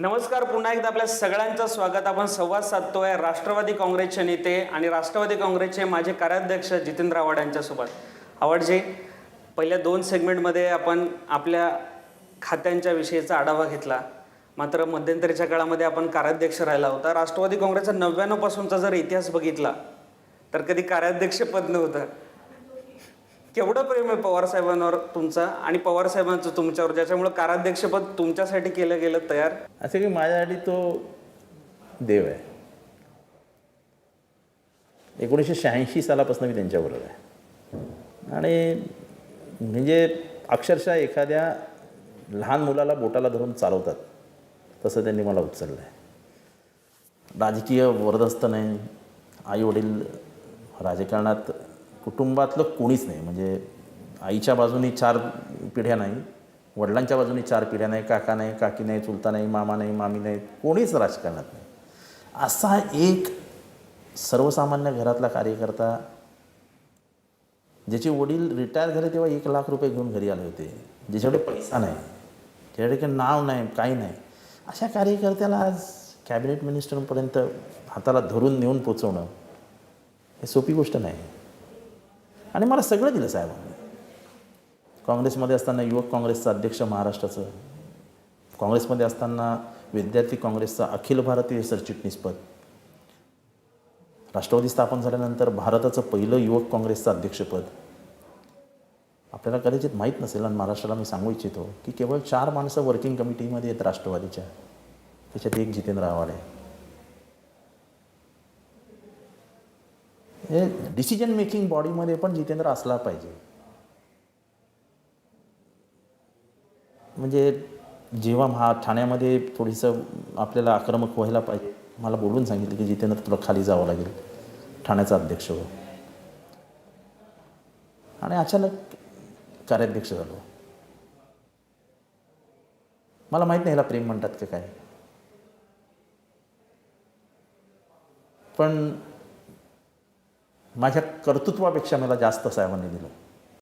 नमस्कार पुन्हा एकदा आपल्या सगळ्यांचं स्वागत. आपण संवाद साधतोय राष्ट्रवादी काँग्रेसचे नेते आणि राष्ट्रवादी काँग्रेसचे माझे कार्याध्यक्ष जितेंद्र आव्हाड यांच्यासोबत. आवडजी पहिल्या दोन सेगमेंटमध्ये आपण आपल्या खात्यांच्या विषयीचा आढावा घेतला. मात्र मध्यंतरीच्या काळामध्ये आपण कार्याध्यक्ष राहिला होता. राष्ट्रवादी काँग्रेसचा नव्याण्णवपासूनचा जर इतिहास बघितला तर कधी कार्याध्यक्षपद नव्हतं. केवढं प्रेम आहे पवार साहेबांवर तुमचं? आणि पवार साहेबांचं तुमच्यावर ज्याच्यामुळे काराध्यक्षपद तुमच्यासाठी केलं गेलं तयार? असं की माझ्यासाठी तो देव आहे. एकोणीसशे शहाऐंशी सालापासून मी त्यांच्याबरोबर आहे. आणि म्हणजे अक्षरशः एखाद्या लहान मुलाला बोटाला धरून चालवतात तसं त्यांनी मला उचललं आहे. राजकीय वरदस्त नाही. आईवडील राजकारणात कुटुंबातलं कोणीच नाही. म्हणजे आईच्या बाजूनी चार पिढ्या नाही वडिलांच्या बाजूनी चार पिढ्या नाही काका नाही काकी नाही चुलता नाही मामा नाही मामी नाही कोणीच राजकारणात नाही. असा एक सर्वसामान्य घरातला कार्यकर्ता ज्याचे वडील रिटायर झाले तेव्हा एक लाख रुपये घेऊन घरी आले होते. ज्याच्याकडे पैसा नाही ज्याच्याकडे काही नाव नाही काही नाही. अशा कार्यकर्त्याला आज कॅबिनेट मिनिस्टरपर्यंत हाताला धरून नेऊन पोचवणं हे सोपी गोष्ट नाही. आणि मला सगळं दिलं साहेबांनी. काँग्रेसमध्ये असताना युवक काँग्रेसचा अध्यक्ष महाराष्ट्राचं काँग्रेसमध्ये असताना विद्यार्थी काँग्रेसचा अखिल भारतीय सरचिटणीसपद राष्ट्रवादी स्थापन झाल्यानंतर भारताचं पहिलं युवक काँग्रेसचं अध्यक्षपद आपल्याला कदाचित माहीत नसेल आणि महाराष्ट्राला मी सांगू इच्छितो की केवळ चार माणसं वर्किंग कमिटीमध्ये आहेत राष्ट्रवादीच्या. त्याच्यात एक जितेंद्र आव्हाड आहे. हे डिसिजन मेकिंग बॉडीमध्ये पण जितेंद्र असला पाहिजे. म्हणजे जेव्हा हा ठाण्यामध्ये थोडीसं आपल्याला आक्रमक व्हायला पाहिजे मला बोलून सांगितलं की जितेंद्र तुला खाली जावं लागेल ठाण्याचा अध्यक्ष हो. आणि अचानक कार्याध्यक्ष झालो. मला माहीत नाही ह्याला प्रेम म्हणतात का काय. पण माझ्या कर्तृत्वापेक्षा मला जास्त साहेबांनी दिलं.